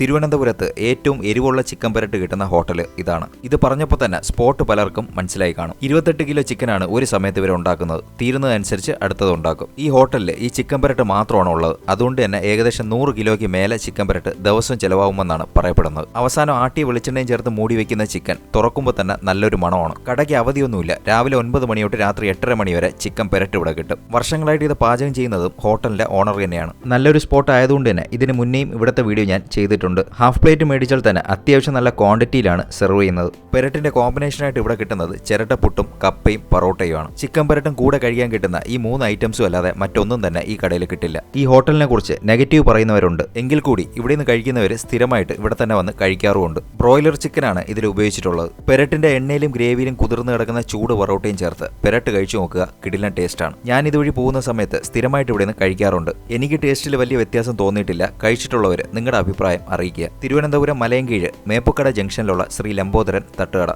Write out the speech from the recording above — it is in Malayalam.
തിരുവനന്തപുരത്ത് ഏറ്റവും എരിവുള്ള ചിക്കൻ പെരട്ട് കിട്ടുന്ന ഹോട്ടൽ ഇതാണ്. ഇത് പറഞ്ഞപ്പോൾ തന്നെ സ്പോട്ട് പലർക്കും മനസ്സിലായി കാണും. ഇരുപത്തെട്ട് കിലോ ചിക്കനാണ് ഒരു സമയത്ത് ഇവർ ഉണ്ടാക്കുന്നത്. തീരുന്നതനുസരിച്ച് അടുത്തത് ഉണ്ടാക്കും. ഈ ഹോട്ടലിൽ ഈ ചിക്കൻ പെരട്ട് മാത്രമാണ് ഉള്ളത്. അതുകൊണ്ട് തന്നെ ഏകദേശം നൂറ് കിലോയ്ക്ക് മേലെ ചിക്കൻ പെരട്ട് ദിവസം ചെലവാകുമെന്നാണ് പറയപ്പെടുന്നത്. അവസാനം ആട്ടി വെളിച്ചെണ്ണയും ചേർത്ത് മൂടി വെക്കുന്ന ചിക്കൻ തുറക്കുമ്പോൾ തന്നെ നല്ലൊരു മണമാണ്. കടയ്ക്ക് അവധിയൊന്നുമില്ല. രാവിലെ ഒൻപത് മണി തൊട്ട് രാത്രി എട്ടര മണി വരെ ചിക്കൻ പെരട്ട് ഇവിടെ കിട്ടും. വർഷങ്ങളായിട്ട് ഇത് പാചകം ചെയ്യുന്നതും ഹോട്ടലിന്റെ ഓണർ തന്നെയാണ്. നല്ലൊരു സ്പോട്ട് ആയതുകൊണ്ട് തന്നെ ഇതിന് മുന്നേയും ഇവിടുത്തെ വീഡിയോ ഞാൻ ചെയ്തിട്ടുണ്ട്. ഹാഫ് പ്ലേറ്റ് മേടിച്ചാൽ തന്നെ അത്യാവശ്യം നല്ല ക്വാണ്ടിറ്റിയിലാണ് സെർവ് ചെയ്യുന്നത്. പെരട്ടിന്റെ കോമ്പിനേഷനായിട്ട് ഇവിടെ കിട്ടുന്നത് ചിരട്ട പുട്ടും കപ്പയും പൊറോട്ടയുമാണ് ചിക്കൻ പെരട്ടും കൂടെ കഴിക്കാൻ കിട്ടുന്ന ഈ മൂന്ന് ഐറ്റംസും അല്ലാതെ മറ്റൊന്നും തന്നെ ഈ കടയിൽ കിട്ടില്ല. ഈ ഹോട്ടലിനെ കുറിച്ച് നെഗറ്റീവ് പറയുന്നവരുണ്ട്. എങ്കിൽ കൂടി ഇവിടെ നിന്ന് കഴിക്കുന്നവർ സ്ഥിരമായിട്ട് ഇവിടെ തന്നെ വന്ന് കഴിക്കാറുമുണ്ട്. ബ്രോയിലർ ചിക്കനാണ് ഇതിൽ ഉപയോഗിച്ചിട്ടുള്ളത്. പെരട്ടിന്റെ എണ്ണയിലും ഗ്രേവിയിലും കുതിർന്ന് കിടക്കുന്ന ചൂട് പൊറോട്ടയും ചേർത്ത് പെരട്ട് കഴിച്ചു നോക്കുക. കിടിലൻ ടേസ്റ്റാണ്. ഞാൻ ഇതുവഴി പോകുന്ന സമയത്ത് സ്ഥിരമായിട്ട് ഇവിടെ നിന്ന് കഴിക്കാറുണ്ട്. എനിക്ക് ടേസ്റ്റിൽ വലിയ വ്യത്യാസം തോന്നിയിട്ടില്ല. കഴിച്ചിട്ടുള്ളവർ നിങ്ങളുടെ അഭിപ്രായം അറിയിക്കുക. തിരുവനന്തപുരം മലയൻകീഴ് മേപ്പുക്കട ജംഗ്ഷനിലുള്ള ശ്രീ ലംബോദരൻ തട്ടുകട.